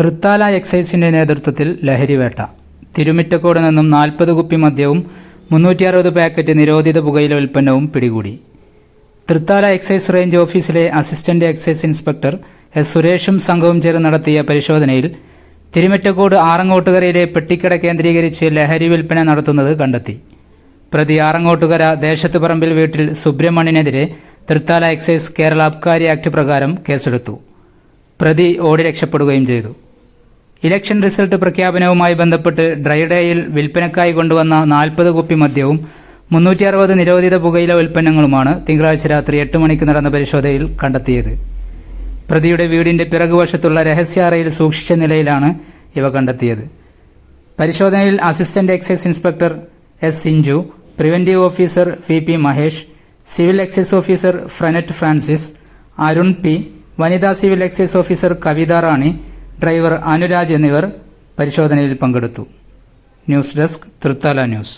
തൃത്താല എക്സൈസിന്റെ നേതൃത്വത്തിൽ ലഹരിവേട്ട തിരുമിറ്റക്കോട് നിന്നും നാൽപ്പത് കുപ്പി മദ്യവും മുന്നൂറ്റി അറുപത് പാക്കറ്റ് നിരോധിത പുകയില ഉൽപ്പന്നവും പിടികൂടി. തൃത്താല എക്സൈസ് റേഞ്ച് ഓഫീസിലെ അസിസ്റ്റന്റ് എക്സൈസ് ഇൻസ്പെക്ടർ എസ് സുരേഷും സംഘവും ചേർന്ന് നടത്തിയ പരിശോധനയിൽ തിരുമിറ്റക്കോട് ആറങ്ങോട്ടുകരയിലെ പെട്ടിക്കട കേന്ദ്രീകരിച്ച് ലഹരി വിൽപ്പന നടത്തുന്നത് കണ്ടെത്തി. പ്രതി ആറങ്ങോട്ടുകര ദേശത്ത് പറമ്പിൽ വീട്ടിൽ സുബ്രഹ്മണ്യനെതിരെ തൃത്താല എക്സൈസ് കേരള അബ്കാരി ആക്ട് പ്രകാരം കേസെടുത്തു. പ്രതി ഓടി രക്ഷപ്പെടുകയും ചെയ്തു. ഇലക്ഷൻ റിസൾട്ട് പ്രഖ്യാപനവുമായി ബന്ധപ്പെട്ട് ഡ്രൈഡേയിൽ വിൽപ്പനക്കായി കൊണ്ടുവന്ന നാൽപ്പത് കുപ്പി മദ്യവും മുന്നൂറ്റി അറുപത് നിരോധിത പുകയില ഉൽപ്പന്നങ്ങളുമാണ് തിങ്കളാഴ്ച രാത്രി എട്ട് മണിക്ക് നടന്ന പരിശോധനയിൽ കണ്ടെത്തിയത്. പ്രതിയുടെ വീടിന്റെ പിറകുവശത്തുള്ള രഹസ്യാറയിൽ സൂക്ഷിച്ച നിലയിലാണ് ഇവ കണ്ടെത്തിയത്. പരിശോധനയിൽ assistant excise inspector S Sinchu preventive officer V P Mahesh civil excise officer ഫ്രനറ്റ് Francis Arun P വനിതാ civil excise officer Kavitha Rani driver Anuraj എന്നിവർ പരിശോധനയിൽ പങ്കെടുത്തു. News desk Thrithala news.